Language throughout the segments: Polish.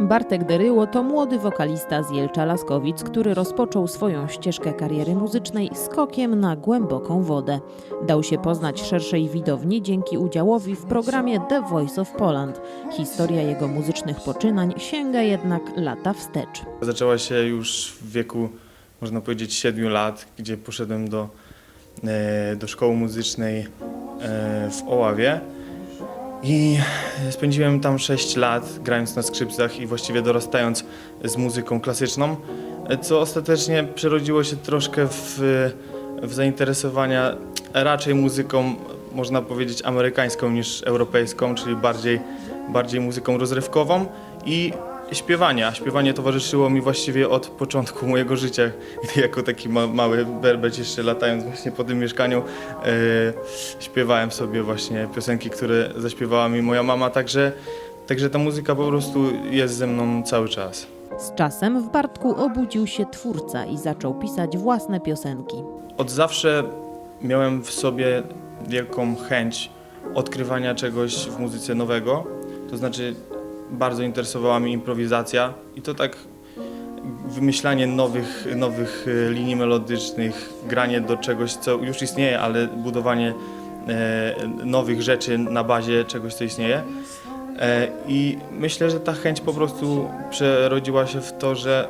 Bartek Deryło to młody wokalista z Jelcza Laskowic, który rozpoczął swoją ścieżkę kariery muzycznej skokiem na głęboką wodę. Dał się poznać szerszej widowni dzięki udziałowi w programie The Voice of Poland. Historia jego muzycznych poczynań sięga jednak lata wstecz. Zaczęła się już w wieku, można powiedzieć, 7 lat, gdzie poszedłem do, e, do szkoły muzycznej e, w Oławie. I spędziłem tam 6 lat grając na skrzypcach i właściwie dorastając z muzyką klasyczną, co ostatecznie przerodziło się troszkę w, w zainteresowania raczej muzyką, można powiedzieć, amerykańską niż europejską, czyli bardziej, bardziej muzyką rozrywkową. I śpiewanie. A śpiewanie towarzyszyło mi właściwie od początku mojego życia, gdy jako taki ma, mały berbeć jeszcze latając właśnie po tym mieszkaniu e, śpiewałem sobie właśnie piosenki, które zaśpiewała mi moja mama, także, także ta muzyka po prostu jest ze mną cały czas. Z czasem w Bartku obudził się twórca i zaczął pisać własne piosenki. Od zawsze miałem w sobie wielką chęć odkrywania czegoś w muzyce nowego. To znaczy, bardzo interesowała mnie improwizacja i to tak wymyślanie nowych, nowych e, linii melodycznych, granie do czegoś, co już istnieje, ale budowanie e, nowych rzeczy na bazie czegoś, co istnieje. E, I myślę, że ta chęć po prostu przerodziła się w to, że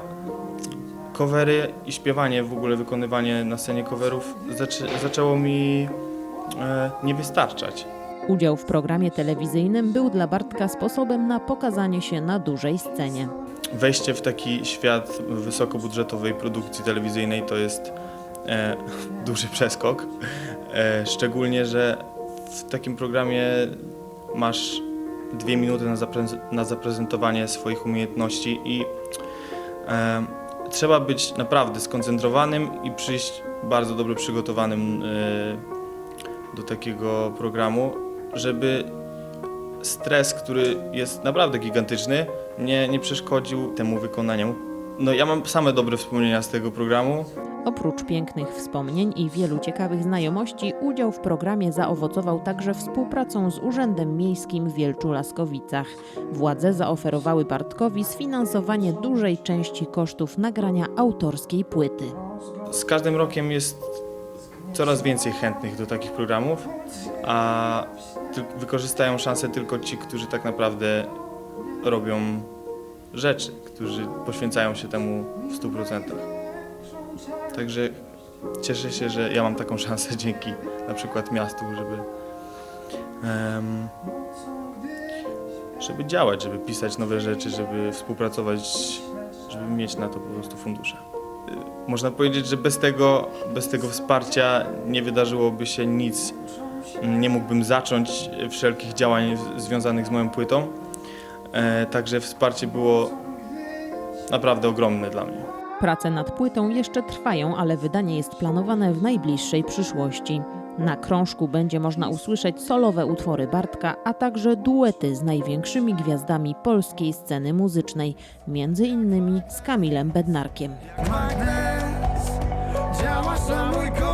covery i śpiewanie, w ogóle wykonywanie na scenie coverów zaczę, zaczęło mi nie wystarczać. Udział w programie telewizyjnym był dla Bartka sposobem na pokazanie się na dużej scenie. Wejście w taki świat wysokobudżetowej produkcji telewizyjnej to jest e, duży przeskok. E, szczególnie, że w takim programie masz dwie minuty na, na zaprezentowanie swoich umiejętności i e, trzeba być naprawdę skoncentrowanym i przyjść bardzo dobrze przygotowanym e, do takiego programu, żeby stres, który jest naprawdę gigantyczny, nie, nie przeszkodził temu wykonaniu. No ja mam same dobre wspomnienia z tego programu. Oprócz pięknych wspomnień i wielu ciekawych znajomości, udział w programie zaowocował także współpracą z Urzędem Miejskim w Wielczu Laskowicach. Władze zaoferowały Bartkowi sfinansowanie dużej części kosztów nagrania autorskiej płyty. Z każdym rokiem jest coraz więcej chętnych do takich programów, a wykorzystają szansę tylko ci, którzy tak naprawdę robią rzeczy, którzy poświęcają się temu w 100%. Także cieszę się, że ja mam taką szansę dzięki na przykład miastu, żeby, em, żeby działać, żeby pisać nowe rzeczy, żeby współpracować, żeby mieć na to po prostu fundusze. Można powiedzieć, że bez tego, bez tego wsparcia nie wydarzyłoby się nic. Nie mógłbym zacząć wszelkich działań związanych z moją płytą. E, Także wsparcie było naprawdę ogromne dla mnie. Prace nad płytą jeszcze trwają, ale wydanie jest planowane w najbliższej przyszłości. Na krążku będzie można usłyszeć solowe utwory Bartka, a także duety z największymi gwiazdami polskiej sceny muzycznej, między innymi z Kamilem Bednarkiem. Sama samui kau